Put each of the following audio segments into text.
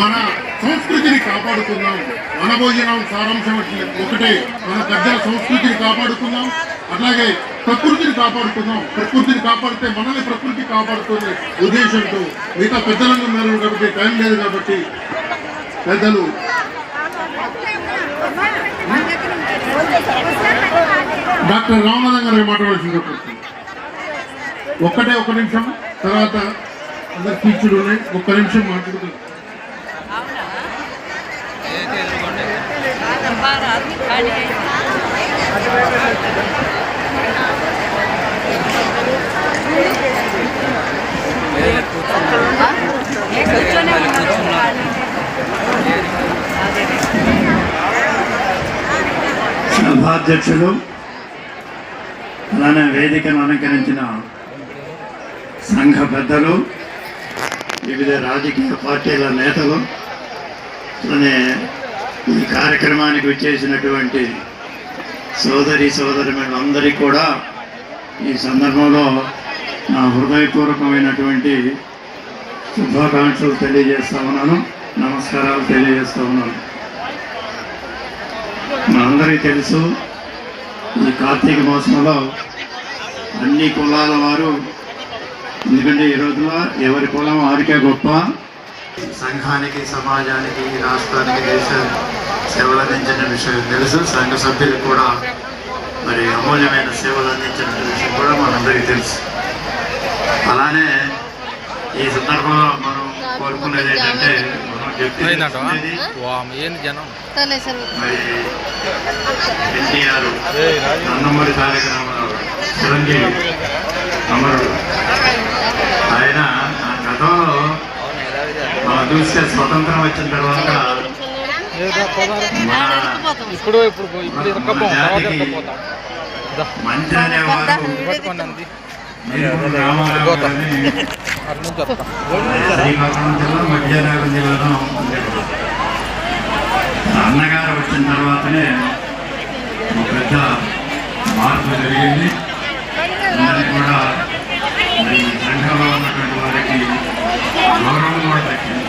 మన సంస్కృతిని కాపాడుకుందాం. మన భోజనం సారాంశం ఒకటే మన పెద్దల సంస్కృతిని కాపాడుకుందాం. అట్లాగే ప్రకృతిని కాపాడుకుందాం. ప్రకృతిని కాపాడితే మనల్ని ప్రకృతి కాపాడుతుంది ఉద్దేశంతో మిగతా పెద్దలను ఉన్నారు కాబట్టి టైం లేదు కాబట్టి పెద్దలు. డాక్టర్ రామనాథన్ గారు మాట్లాడాల్సింది ఒకటే ఒక నిమిషం తర్వాత అందరు స్పీచ్లు ఉన్నాయి ఒక్క నిమిషం సభాధ్యక్షులు అలానే వేదికను అలంకరించిన సంఘ పెద్దలు వివిధ రాజకీయ పార్టీల నేతలు అలానే ఈ కార్యక్రమానికి వచ్చేసినటువంటి సోదరి సోదరులందరికీ కూడా ఈ సందర్భంలో నా హృదయపూర్వకమైనటువంటి శుభాకాంక్షలు తెలియజేస్తా ఉన్నాను నమస్కారాలు తెలియజేస్తా ఉన్నాను. మనందరికీ తెలుసు ఈ కార్తీక మాసంలో అన్ని కులాల వారు ఎందుకంటే ఈ రోజున ఎవరి కులం వారికే గొప్ప సంఘానికి సమాజానికి రాష్ట్రానికి దేశ సేవలు అందించిన విషయం తెలుసు. సంఘ సభ్యులు కూడా మరి అమూల్యమైన సేవలు అందించిన విషయం కూడా మనందరికీ తెలుసు. అలానే ఈ సందర్భంలో మనం కోరుకునేది ఏంటంటే ఎన్టీఆర్ నందమూరి తారక రామారావు చిరంజీవి అమరుడు. ఆయన గతంలో చూస్తే స్వతంత్రం వచ్చిన తర్వాత ఇప్పుడు ఇప్పుడు ఇప్పుడు అనేవారు శ్రీకాకుళం జిల్లా మధ్యనగరం జిల్లాలో. అన్నగారు వచ్చిన తర్వాతనే ఒక పెద్ద మార్పు జరిగింది. అందరికీ కూడా మరి సంఘంలో ఉన్నటువంటి వారికి గౌరవం కూడా దక్కింది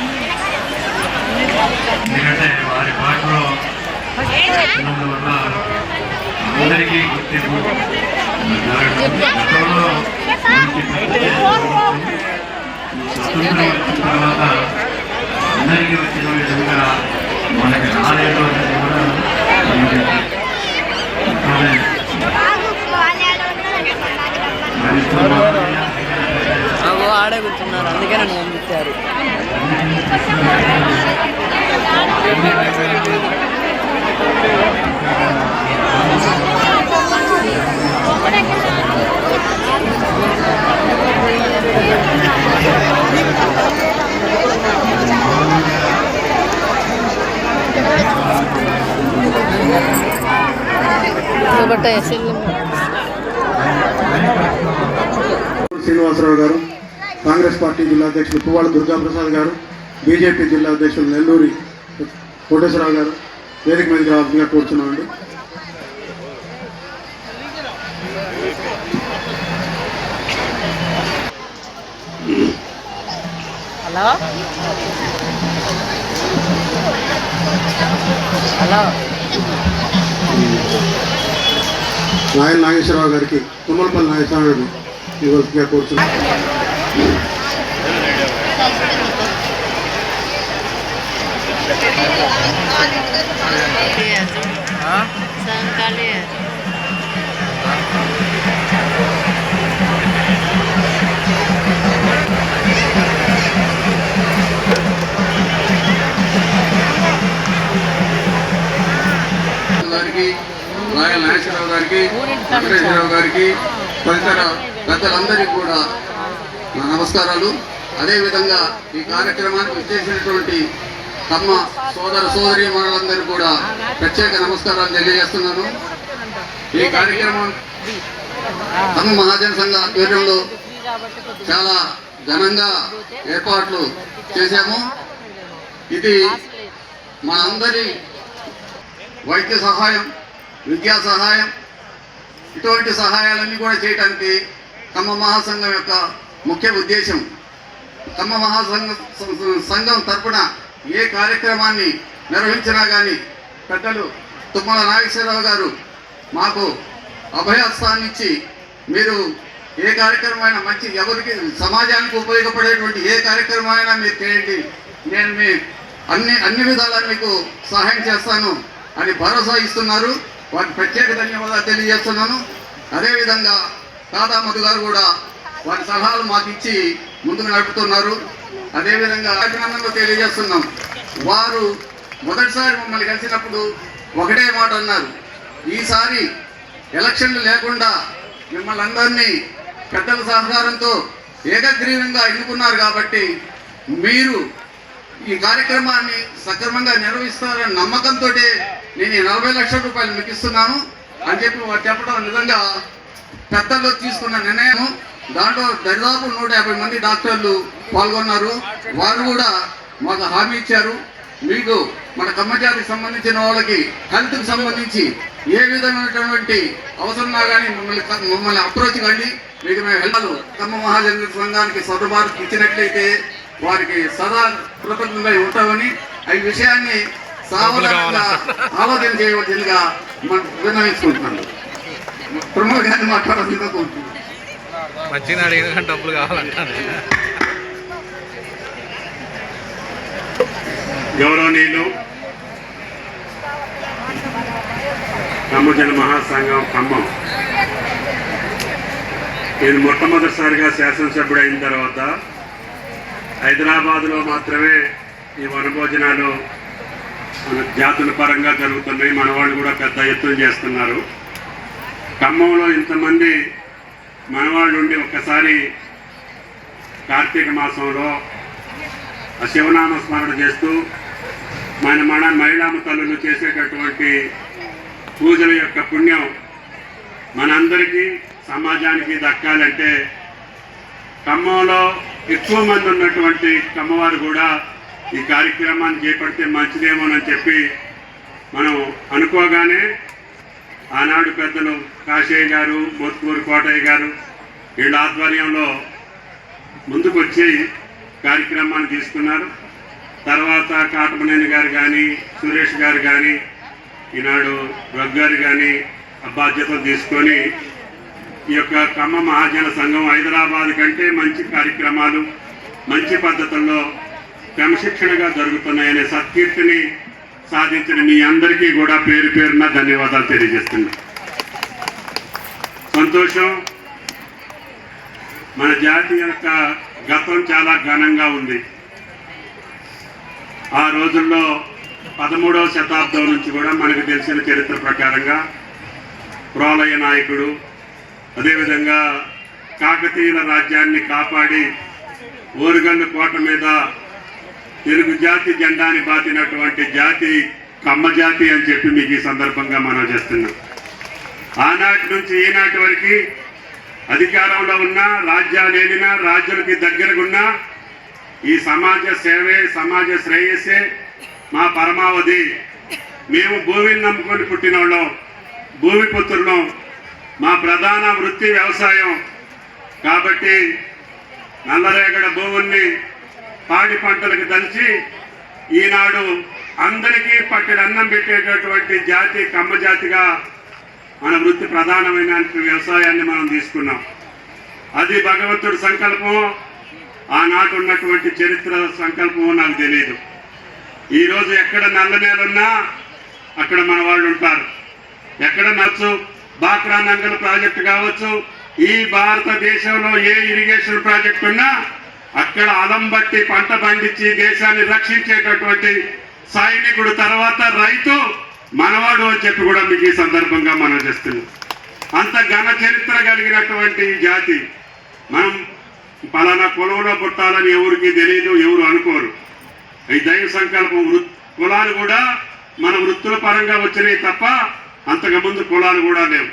ఎందుకంటే వారి పాటలో ఉన్నందువల్ల అందరికీ గుర్తింపు జరగడం గతంలో మంచి ప్రతిష్ట స్వతంత్రం వచ్చిన తర్వాత అందరికీ వచ్చిన విధంగా మనకి రాలేదు అనేది కూడా మనకి ఇప్పుడే భరిస్తున్నామని నాకు ఆడే కూర్చున్నారు అందుకే నన్ను పంపించారు ఒకటే సెల్లు శ్రీనివాసరావు గారు కాంగ్రెస్ పార్టీ జిల్లా అధ్యక్షులు పువ్వాడ దుర్గాప్రసాద్ గారు బీజేపీ జిల్లా అధ్యక్షులు నెల్లూరి కోటేశ్వరరావు గారు వేదిక మీదకి రావాల్సిందిగా కూర్చున్నామండి. హలో? హలో? నాయన నాగేశ్వరరావు గారికి తుమ్మలపల్లి నాగేశ్వరరావు గారికి గారికి రాయల నాగేశ్వరరావు గారికి వెంకటేశ్వరరావు గారికి తదితర పెద్దలందరికీ కూడా నా నమస్కారాలు. అదేవిధంగా ఈ కార్యక్రమానికి విచ్చేసినటువంటి తమ సోదర సోదరి మనులందరూ కూడా ప్రత్యేక నమస్కారాలు తెలియజేస్తున్నాను. ఈ కార్యక్రమం తమ మహాజన సంఘ ఆధ్వర్యంలో చాలా ఘనంగా ఏర్పాట్లు చేశాము. ఇది మా అందరి వైద్య సహాయం విద్యా సహాయం. ఇటువంటి సహాయాలన్నీ కూడా చేయడానికి తమ మహాసంఘం యొక్క ముఖ్య ఉద్దేశం కమ్మ మహాసంఘ సంఘం తరపున ఏ కార్యక్రమాన్ని నిర్వహించినా కానీ పెద్దలు తుమ్మల నాగేశ్వరరావు గారు మాకు అభయస్థాన్ని ఇచ్చి మీరు ఏ కార్యక్రమమైనా మంచి ఎవరికి సమాజానికి ఉపయోగపడేటువంటి ఏ కార్యక్రమమైనా మీరు చేయండి. నేను మీ అన్ని అన్ని విధాలా మీకు సహాయం చేస్తాను అని భరోసా ఇస్తున్నారు. వారికి ప్రత్యేక ధన్యవాదాలు తెలియజేస్తున్నాను. అదేవిధంగా తాతా మధు గారు కూడా వారి సలహాలు మాకు ఇచ్చి ముందుకు నడుపుతున్నారు. అదేవిధంగా అభినందనలు తెలియజేస్తున్నాం. వారు మొదటిసారి మమ్మల్ని కలిసినప్పుడు ఒకటే మాట అన్నారు. ఈసారి ఎలక్షన్లు లేకుండా మిమ్మల్ని అందరినీ పెద్దల సహకారంతో ఏకగ్రీవంగా ఎన్నుకున్నారు కాబట్టి మీరు ఈ కార్యక్రమాన్ని సక్రమంగా నిర్వహిస్తారనే నమ్మకంతో నేను నలభై లక్షల రూపాయలు మీకు ఇస్తున్నాను అని చెప్పి వారు చెప్పడం నిజంగా పెద్దలు తీసుకున్న నిర్ణయం దాంట్లో దరిదాపు నూట యాభై మంది డాక్టర్లు పాల్గొన్నారు. వారు కూడా మాకు హామీ ఇచ్చారు. మీకు మన కమ్మజాతికి సంబంధించిన వాళ్ళకి హెల్త్కి సంబంధించి ఏ విధమైనటువంటి అవసరం కానీ మమ్మల్ని మమ్మల్ని అప్రోచ్ కండి. మీకు మేము వెళ్ళాలి కమ్మ మహాజన సంఘానికి సదుబాటు ఇచ్చినట్లయితే వారికి సదా కృతజ్ఞతై ఉంటామని ఈ విషయాన్ని సావధానంగా ఆలోచన చేయవలసిందిగా మనం విన్నవించుకుంటున్నాను. ప్రమోద్ గారిని మాట్లాడాల్సిందిగా కోరుతున్నాను. మంచిగా అడిగిన డబ్బులు కావాలంటాను గౌరవనీయులు మహాసంఘం ఖమ్మం. నేను మొట్టమొదటిసారిగా శాసనసభ్యుడు అయిన తర్వాత హైదరాబాద్లో మాత్రమే ఈ వనభోజనాలు జాతుల పరంగా జరుగుతున్నాయి. మన వాళ్ళు కూడా పెద్ద ఎత్తున చేస్తున్నారు. ఖమ్మంలో ఇంతమంది మనవాళ్ళు ఉండి ఒక్కసారి కార్తీక మాసంలో శివనామ స్మరణ చేస్తూ మన మన మహిళామ తల్లులు చేసేటటువంటి పూజల యొక్క పుణ్యం మనందరికీ సమాజానికి దక్కాలంటే ఖమ్మంలో ఎక్కువ మంది ఉన్నటువంటి ఖమ్మవారు కూడా ఈ కార్యక్రమాన్ని చేపడితే మంచిదేమోనని చెప్పి మనం అనుకోగానే ఆనాడు పెద్దలు కాశయ్య గారు మోత్కూరు కోటయ్య గారు వీళ్ళ ఆధ్వర్యంలో ముందుకొచ్చి కార్యక్రమాన్ని తీసుకున్నారు. తర్వాత కాటమనేని గారు కానీ సురేష్ గారు కానీ ఈనాడు రఘు గారు కానీ బాధ్యత తీసుకొని ఈ యొక్క కమ్మ మహాజన సంఘం హైదరాబాద్ కంటే మంచి కార్యక్రమాలు మంచి పద్ధతుల్లో క్రమశిక్షణగా జరుగుతున్నాయనే సత్కీర్తిని సాధించిన మీ అందరికీ కూడా పేరు పేరున ధన్యవాదాలు తెలియజేస్తున్నా. సంతోషం మన జాతి యొక్క గతం చాలా ఘనంగా ఉంది. ఆ రోజుల్లో పదమూడవ శతాబ్దం నుంచి కూడా మనకు తెలిసిన చరిత్ర ప్రకారంగా ప్రోలయ నాయకుడు అదేవిధంగా కాకతీయుల రాజ్యాన్ని కాపాడి ఓరుగల్లు కోట మీద తెలుగు జాతి జెండాని బాతినటువంటి జాతి కమ్మ జాతి అని చెప్పి మీకు ఈ సందర్భంగా మనం చేస్తున్నాం. ఆనాటి నుంచి ఈనాటి వరకు అధికారంలో ఉన్న రాజ్యాలు ఏలినా రాజ్యులకి దగ్గరగున్నా ఈ సమాజ సేవే సమాజ శ్రేయస్సే మా పరమావధి. మేము భూమిని నమ్ముకొని పుట్టిన వాళ్ళం భూమి పుత్రులం. మా ప్రధాన వృత్తి వ్యవసాయం. కాబట్టి నల్లరేగడ భూముల్ని పాడి పంటలకు తలిచి ఈనాడు అందరికీ పట్టడి అన్నం పెట్టేటటువంటి జాతి కమ్మ జాతిగా మన వృత్తి ప్రధానమైన వ్యవసాయాన్ని మనం తీసుకున్నాం. అది భగవంతుడి సంకల్పం ఆనాటి ఉన్నటువంటి చరిత్ర సంకల్పం నాకు తెలియదు ఈరోజు ఎక్కడ నల్ల నేలున్నా అక్కడ మన వాళ్ళు ఉంటారు. ఎక్కడ నచ్చు బాక్రా నంగల్ ప్రాజెక్టు కావచ్చు ఈ భారతదేశంలో ఏ ఇరిగేషన్ ప్రాజెక్ట్ ఉన్నా అక్కడ అలం బట్టి పంట పండించి దేశాన్ని రక్షించేటటువంటి సైనికుడు తర్వాత రైతు మనవాడు అని చెప్పి కూడా మీకు ఈ సందర్భంగా మనం చేస్తున్నాం. అంత ఘన చరిత్ర కలిగినటువంటి జాతి మనం పలానా కులంలో పుట్టాలని ఎవరికి తెలియదు ఎవరు అనుకోరు. ఈ దైవ సంకల్పం వృ కులాలు కూడా మన వృత్తుల పరంగా వచ్చినాయి తప్ప అంతకుముందు కులాలు కూడా లేవు.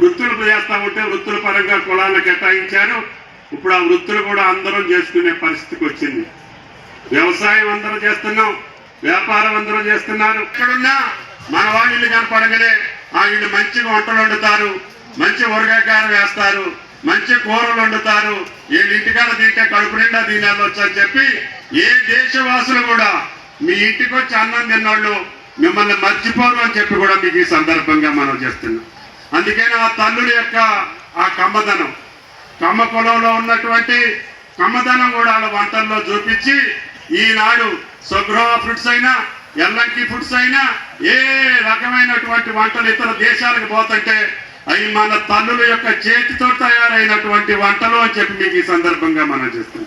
వృత్తులు చేస్తా ఉంటే వృత్తుల పరంగా కులాలను కేటాయించారు ఇప్పుడు ఆ వృత్తులు కూడా అందరం చేసుకునే పరిస్థితికి వచ్చింది. వ్యవసాయం అందరం చేస్తున్నాం వ్యాపారం అందరూ చేస్తున్నారు. ఇక్కడున్నా మన వాళ్ళ ఇల్లు కనపడగానే ఆ ఇల్లు మంచిగా వంటలు వండుతారు మంచి ఉరగాయకారం వేస్తారు మంచి కూరలు వండుతారు వీళ్ళ ఇంటికాడ తింటే కడుపు నిండా తినాలొచ్చు అని చెప్పి ఏ దేశవాసులు కూడా మీ ఇంటికి వచ్చి అన్నం తిన్నోళ్ళు మిమ్మల్ని మర్చిపోరు అని చెప్పి కూడా మీకు ఈ సందర్భంగా మనం చేస్తున్నాం. అందుకని ఆ తల్లుడి యొక్క ఆ కమ్మదనం కమ్మ పొలంలో ఉన్నటువంటి కమ్మదనం కూడా వాళ్ళ వంటల్లో చూపించి ఈనాడు స్వగృహ ఫుడ్స్ అయినా ఎల్లంకి ఫుడ్స్ అయినా ఏ రకమైనటువంటి వంటలు ఇతర దేశాలకు పోతుంటే అవి మన తల్లుల యొక్క చేతితో తయారైనటువంటి వంటలు అని చెప్పి మీకు ఈ సందర్భంగా మనం చేస్తాం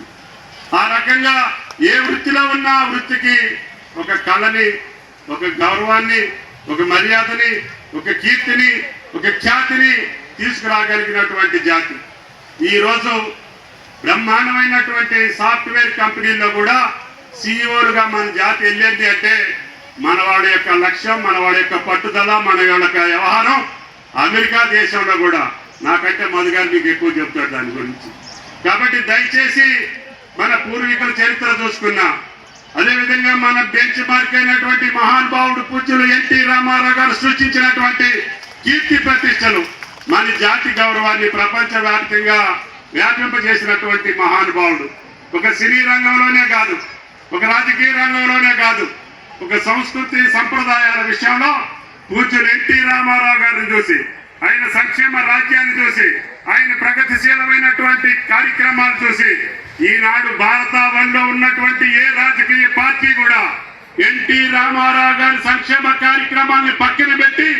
ఆ రకంగా ఏ వృత్తిలో ఉన్న ఆ వృత్తికి ఒక కళని ఒక గౌరవాన్ని ఒక మర్యాదని ఒక కీర్తిని ఒక ఖ్యాతిని తీసుకురాగలిగినటువంటి జాతి. ఈరోజు బ్రహ్మాండమైనటువంటి సాఫ్ట్వేర్ కంపెనీల్లో కూడా సీఈఓలుగా మన జాతి వెళ్ళేది అంటే మనవాడి యొక్క లక్ష్యం మనవాడి యొక్క పట్టుదల మన యొక్క వ్యవహారం అమెరికా దేశంలో కూడా. నాకంటే మధుగారు మీకు ఎక్కువ చెప్తాడు దాని గురించి. కాబట్టి దయచేసి మన పూర్వీకుల చరిత్ర చూసుకున్నా. అదేవిధంగా మన బెంచ్ మార్క్ అయినటువంటి మహానుభావుడు పూజ్యులు ఎన్టీ రామారావు గారు సృష్టించినటువంటి కీర్తి ప్రతిష్టలు. మన జాతి గౌరవాన్ని ప్రపంచవ్యాప్తంగా వ్యాపింపజేసినటువంటి మహానుభావుడు. ఒక సినీ రంగంలోనే కాదు ఒక రాజకీయ రంగంలోనే కాదు ఒక సంస్కృతి సంప్రదాయాల విషయంలో పూజ్యులు ఎన్టీ రామారావు గారిని చూసి ఆయన సంక్షేమ రాజ్యాన్ని చూసి ఆయన ప్రగతిశీలమైనటువంటి కార్యక్రమాలు చూసి ఈనాడు భారతావనిలో ఉన్నటువంటి ఏ రాజకీయ పార్టీ కూడా ఎన్టీ రామారావు గారి సంక్షేమ కార్యక్రమాన్ని పక్కన పెట్టి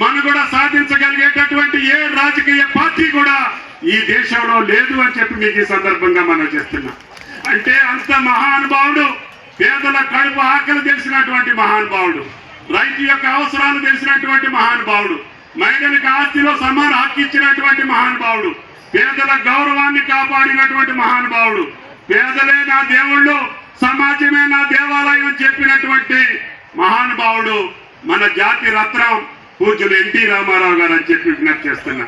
మనం కూడా సాధించగలిగేటటువంటి ఏ రాజకీయ పార్టీ కూడా ఈ దేశంలో లేదు అని చెప్పి మీకు ఈ సందర్భంగా మనం చేస్తున్నాం. అంటే అంత మహానుభావుడు పేదల కడుపు ఆకలి తెలిసినటువంటి మహానుభావుడు రైతు యొక్క అవసరాలు తెలిసినటువంటి మహానుభావుడు మహిళలకు ఆస్తిలో సమాన హక్కు ఇచ్చినటువంటి మహానుభావుడు పేదల గౌరవాన్ని కాపాడినటువంటి మహానుభావుడు పేదలే నా దేవుళ్ళు సమాజమే నా దేవాలయం చెప్పినటువంటి మహానుభావుడు మన జాతి రత్నం పూజలు ఎన్టీ రామారావు గారు అని చెప్పి విజ్ఞప్తి చేస్తున్నా.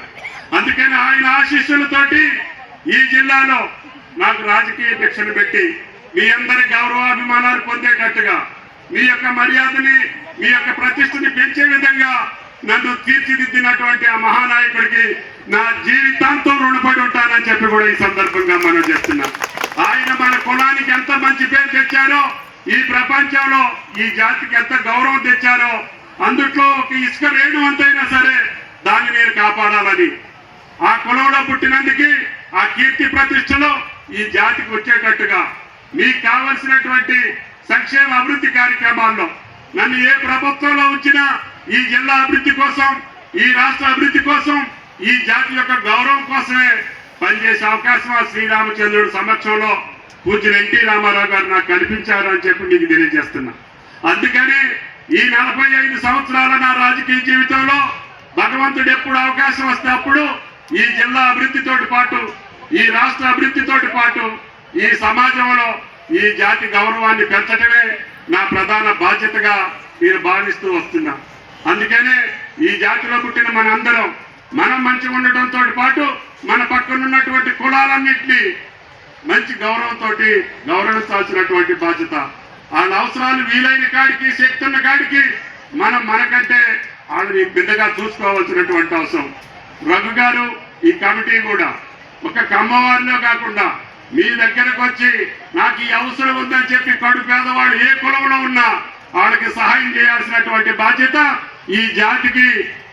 అందుకని ఆయన ఆశీస్సులతోటి ఈ జిల్లాలో నాకు రాజకీయ శిక్షణ పెట్టి మీ అందరి గౌరవాభిమానాలు పొందేటట్టుగా మీ యొక్క మర్యాదని మీ యొక్క ప్రతిష్టని పెంచే విధంగా నన్ను తీర్చిదిద్దినటువంటి ఆ మహానాయకుడికి నా జీవితాంతం రుణపడి ఉంటానని చెప్పి కూడా ఈ సందర్భంగా మనం చెప్తున్నాం ఆయన మన కులానికి ఎంత మంచి పేరు తెచ్చారో ఈ ప్రపంచంలో ఈ జాతికి ఎంత గౌరవం తెచ్చారో అందుట్లో ఒక ఇసుక రేణు అంతైనా సరే దాన్ని నేను కాపాడాలని. ఆ కులంలో పుట్టినందుకే ఆ కీర్తి ప్రతిష్టలో ఈ జాతికి వచ్చేటట్టుగా. మీకు కావలసినటువంటి సంక్షేమ అభివృద్ధి కార్యక్రమాల్లో నన్ను ఏ ప్రభుత్వంలో ఉంచినా ఈ జిల్లా అభివృద్ధి కోసం ఈ రాష్ట్ర అభివృద్ధి కోసం ఈ జాతి యొక్క గౌరవం కోసమే పనిచేసే అవకాశం ఆ శ్రీరామచంద్రుడు సమక్షంలో పూజ్యులు ఎన్టీ రామారావు గారు నాకు కనిపించారు అని చెప్పి మీకు తెలియజేస్తున్నా. అందుకని ఈ నలభై ఐదు సంవత్సరాల నా రాజకీయ జీవితంలో భగవంతుడు ఎప్పుడు అవకాశం వస్తే అప్పుడు ఈ జిల్లా అభివృద్ధితోటి పాటు ఈ రాష్ట్ర అభివృద్ధితోటి పాటు ఈ సమాజంలో ఈ జాతి గౌరవాన్ని పెంచడమే నా ప్రధాన బాధ్యతగా నేను భావిస్తూ వస్తున్నా. అందుకనే ఈ జాతిలో పుట్టిన మనందరం మనం మంచిగా ఉండటంతో పాటు మన పక్కన ఉన్నటువంటి కులాలన్నింటినీ మంచి గౌరవంతో గౌరవించాల్సినటువంటి బాధ్యత వాళ్ళ అవసరాలు వీలైన కాడికి శక్తి ఉన్న కాడికి మనం మనకంటే వాళ్ళని బిడ్డగా చూసుకోవాల్సినటువంటి అవసరం. రఘు గారు ఈ కమిటీ కూడా ఒక కమ్మవారిలో కాకుండా మీ దగ్గరకు వచ్చి నాకు ఈ అవసరం ఉందని చెప్పి కడు పేదవాడు ఏ కులంలో ఉన్నా వాళ్ళకి సహాయం చేయాల్సినటువంటి బాధ్యత ఈ జాతికి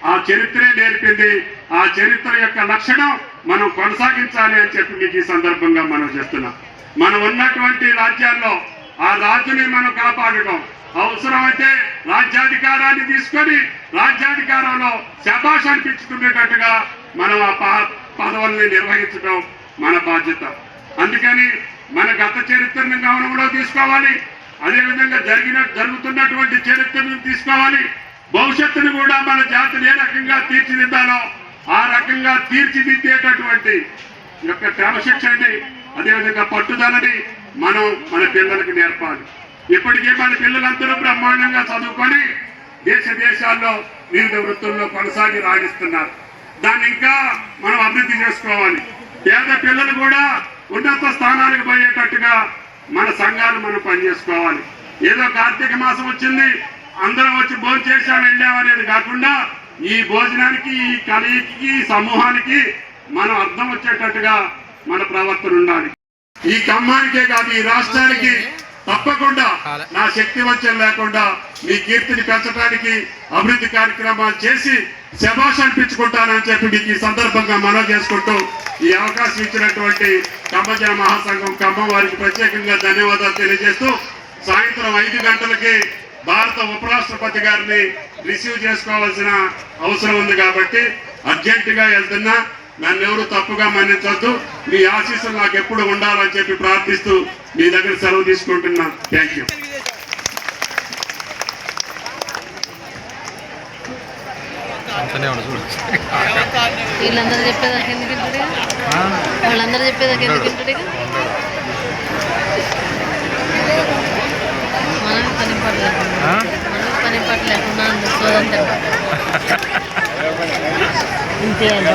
ఆ చరిత్రే నేర్పింది. ఆ చరిత్ర యొక్క లక్షణం మనం కొనసాగించాలి అని చెప్పి మీకు ఈ సందర్భంగా మనం చేస్తున్నాం మనం ఉన్నటువంటి రాజ్యాల్లో ఆ రాజుని మనం కాపాడటం అవసరమైతే రాజ్యాధికారాన్ని తీసుకొని రాజ్యాధికారంలో శబాష్ అనిపించుకునేటట్టుగా మనం ఆ ప- పదవుల్ని నిర్వహించడం మన బాధ్యత. అందుకని మన గత చరిత్రను గమనంలో తీసుకోవాలి. అదేవిధంగా జరిగిన జరుగుతున్నటువంటి చరిత్రను తీసుకోవాలి. భవిష్యత్తును కూడా మన జాతిని ఏ రకంగా తీర్చిదిద్దాలో ఆ రకంగా తీర్చిదిద్దేటటువంటి యొక్క క్రమశిక్షణని అదేవిధంగా పట్టుదలని మనం మన పిల్లలకు నేర్పాలి. ఇప్పటికే మన పిల్లలందరూ బ్రహ్మాండంగా చదువుకొని దేశ దేశాల్లో వివిధ వృత్తుల్లో కొనసాగి రాణిస్తున్నారు. దాన్ని ఇంకా మనం అభివృద్ధి చేసుకోవాలి. పేద పిల్లలు కూడా ఉన్నత స్థానాలకు పోయేటట్టుగా మన సంఘాలు మనం పనిచేసుకోవాలి. ఏదో కార్తీక మాసం వచ్చింది అందరం వచ్చి భోజనం చేసాం వెళ్ళామనేది కాకుండా ఈ భోజనానికి ఈ కలయికి ఈ సమూహానికి మనం అర్థం వచ్చేటట్టుగా మన ప్రవర్తన ఉండాలి. ఈ ఖమ్మానికే కాదు ఈ రాష్ట్రానికి తప్పకుండా నా శక్తి వంచన లేకుండా మీ కీర్తిని పెంచడానికి అభివృద్ధి కార్యక్రమాలు చేసి శభాష్ అనిపించుకుంటానని చెప్పి మీకు ఈ సందర్భంగా మనవి చేసుకుంటూ ఈ అవకాశం ఇచ్చినటువంటి ఖమ్మజన మహాసంఘం ఖమ్మం వారికి ప్రత్యేకంగా ధన్యవాదాలు తెలియజేస్తూ సాయంత్రం ఐదు గంటలకి భారత ఉపరాష్ట్రపతి గారిని రిసీవ్ చేసుకోవాల్సిన అవసరం ఉంది కాబట్టి అర్జెంటుగా వెళ్తున్నా. నన్ను ఎవరు తప్పుగా మన్నించొద్దు. మీ ఆశీస్సులు నాకు ఎప్పుడు ఉండాలని చెప్పి ప్రార్థిస్తూ మీ దగ్గర సెలవు తీసుకుంటున్నా. థ్యాంక్ యూ అంతనే ఉండు చూడు. వీళ్ళందరూ చెప్పేదాకా ఎందుకు వాళ్ళందరూ చెప్పేదాకా ఎందుకు మనం పని పాట లేకుండా ఆ? మనం పని పాట లేకుండా Entiendo.